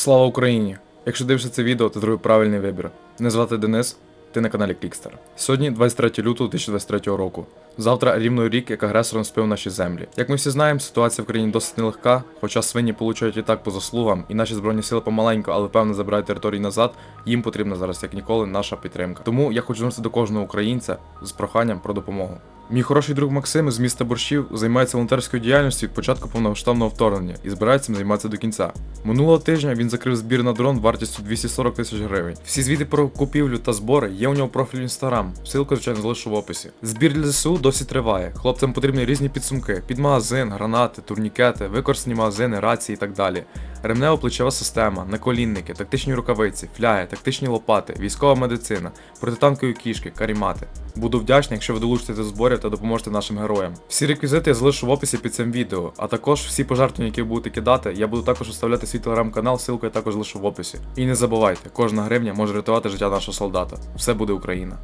Слава Україні! Якщо дивишся це відео, то зробив правильний вибір. Мене звати Денис, ти на каналі Клікстер. Сьогодні 23 лютого 2023 року. Завтра рівно рік, як агресор наступив наші землі. Як ми всі знаємо, ситуація в країні досить нелегка, хоча свині получають і так по заслугам, і наші збройні сили помаленьку, але певно забирають території назад. Їм потрібна зараз як ніколи наша підтримка. Тому я хочу звернутися до кожного українця з проханням про допомогу. Мій хороший друг Максим з міста Борщів займається волонтерською діяльністю від початку повномасштабного вторгнення і збирається займатися до кінця. Минулого тижня він закрив збір на дрон вартістю 240 тисяч гривень. Всі звіти про купівлю та збори є у нього в профілі інстаграм. Ссылку, звичайно, залишу в описі. Збір для ЗСУ досі триває. Хлопцям потрібні різні підсумки: під магазин, гранати, турнікети, використані магазини, рації і так далі. Ремнево-плечова система, наколінники, тактичні рукавиці, фляги, тактичні лопати, військова медицина, протитанкові кішки, карімати. Буду вдячний, якщо ви долучитесь до зборів та допоможете нашим героям. Всі реквізити я залишу в описі під цим відео, а також всі пожертвування, які ви будете кидати, я буду також оставляти свій телеграм-канал, ссылку я також лишу в описі. І не забувайте, кожна гривня може рятувати життя нашого солдата. Все буде Україна.